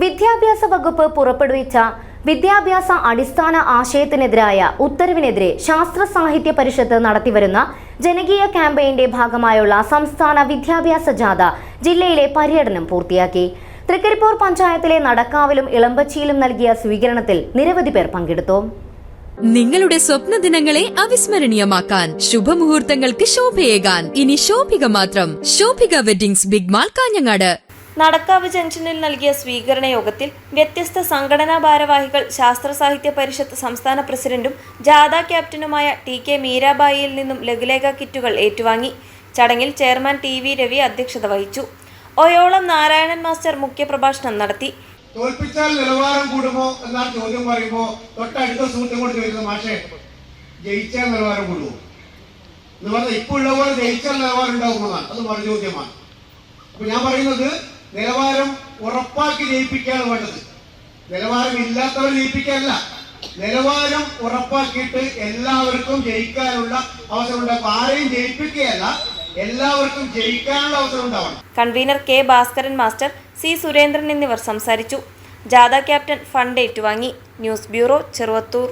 വിദ്യാഭ്യാസ വകുപ്പ് പുറപ്പെടുവിച്ച വിദ്യാഭ്യാസ അടിസ്ഥാന ആശയത്തിനെതിരായ ഉത്തരവിനെതിരെ ശാസ്ത്ര സാഹിത്യ പരിഷത്ത് നടത്തിവരുന്ന ജനകീയ ക്യാമ്പയിന്റെ ഭാഗമായുള്ള സംസ്ഥാന വിദ്യാഭ്യാസ ജാഥ ജില്ലയിലെ പര്യടനം പൂർത്തിയാക്കി. തൃക്കരിപ്പൂർ പഞ്ചായത്തിലെ നടക്കാവിലും ഇളമ്പച്ചിയിലും നൽകിയ സ്വീകരണത്തിൽ നിരവധി പേർ പങ്കെടുത്തു. നിങ്ങളുടെ സ്വപ്ന ദിനങ്ങളെ അവിസ്മരണീയമാക്കാൻ ശുഭമുഹൂർത്തങ്ങൾക്ക് ശോഭയേകാൻ ഇനി ശോഭിക മാത്രം. Shobhika weddings big mall Kanhangad. Nadakkavu ജംഗ്ഷനിൽ നൽകിയ സ്വീകരണ യോഗത്തിൽ വ്യത്യസ്ത സംഘടനാ ഭാരവാഹികൾ ശാസ്ത്ര സാഹിത്യ പരിഷത്ത് സംസ്ഥാന പ്രസിഡന്റും ജാഥ ക്യാപ്റ്റനുമായ ടി കെ മീരാബായിയിൽ നിന്നും ലഘുലേഖ കിറ്റുകൾ ഏറ്റുവാങ്ങി. ചടങ്ങിൽ ചെയർമാൻ ടി വി രവി അധ്യക്ഷത വഹിച്ചു. ഒയോളം നാരായണൻ മാസ്റ്റർ മുഖ്യപ്രഭാഷണം നടത്തി. തോൽപ്പിച്ചാൽ നിലവാരം കൂടുമോ എന്നാണ് ചോദ്യം പറയുമ്പോൾ തൊട്ടടുത്ത സുഹൃത്തും കൂടെ ചോദിക്കുന്നത് മാഷേ ജയിച്ചാൽ നിലവാരം കൂടുമോ? എന്ന് പറഞ്ഞാൽ ഇപ്പോൾ ഉള്ള പോലെ ജയിച്ചാൽ നിലവാരം ഉണ്ടാകുമെന്നാണ് അത് മറുചോദ്യമാണ് അപ്പൊ ഞാൻ പറയുന്നത് നിലവാരം ഉറപ്പാക്കി ജയിപ്പിക്കുകയാണ് വേണ്ടത്. നിലവാരം ഇല്ലാത്തവർ ജയിപ്പിക്കാനല്ല നിലവാരം ഉറപ്പാക്കിയിട്ട് എല്ലാവർക്കും ജയിക്കാനുള്ള അവസരം ഉണ്ടാകും ആരെയും ജയിപ്പിക്കുകയല്ല എല്ലാവർക്കും ജയിക്കാനുള്ള അവസരം ഉണ്ടാവണം. Convener K Bhaskaran master C Surendran എന്നിവർ സംസാരിച്ചു. ജാഥ ക്യാപ്റ്റൻ ഫണ്ട് ഏറ്റുവാങ്ങി. News bureau Cheruvathur.